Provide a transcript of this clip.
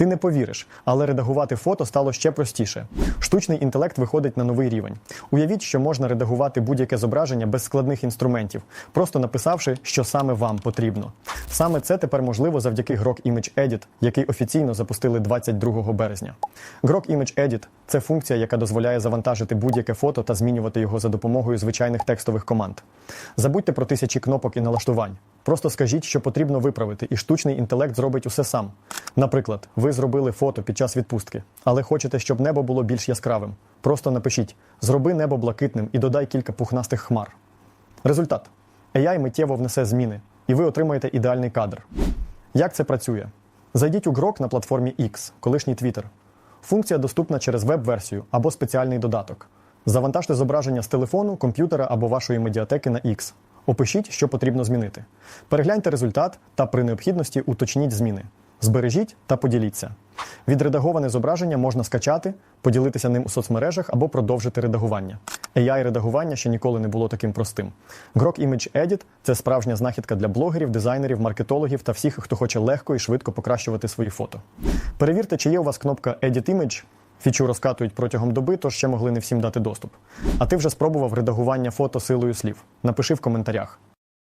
Ти не повіриш, але редагувати фото стало ще простіше. Штучний інтелект виходить на новий рівень. Уявіть, що можна редагувати будь-яке зображення без складних інструментів, просто написавши, що саме вам потрібно. Саме це тепер можливо завдяки Grok Image Edit, який офіційно запустили 22 березня. Grok Image Edit – це функція, яка дозволяє завантажити будь-яке фото та змінювати його за допомогою звичайних текстових команд. Забудьте про тисячі кнопок і налаштувань. Просто скажіть, що потрібно виправити, і штучний інтелект зробить усе сам. Наприклад, ви зробили фото під час відпустки, але хочете, щоб небо було більш яскравим. Просто напишіть: зроби небо блакитним і додай кілька пухнастих хмар. Результат: AI миттєво внесе зміни, і ви отримаєте ідеальний кадр. Як це працює? Зайдіть у Grok на платформі X, колишній Twitter. Функція доступна через веб-версію або спеціальний додаток. Завантажте зображення з телефону, комп'ютера або вашої медіатеки на X. Опишіть, що потрібно змінити. Перегляньте результат та при необхідності уточніть зміни. Збережіть та поділіться. Відредаговане зображення можна скачати, поділитися ним у соцмережах або продовжити редагування. AI-редагування ще ніколи не було таким простим. Grok Image Edit – це справжня знахідка для блогерів, дизайнерів, маркетологів та всіх, хто хоче легко і швидко покращувати свої фото. Перевірте, чи є у вас кнопка Edit Image. Фічу розкатують протягом доби, тож ще могли не всім дати доступ. А ти вже спробував редагування фото силою слів. Напиши в коментарях.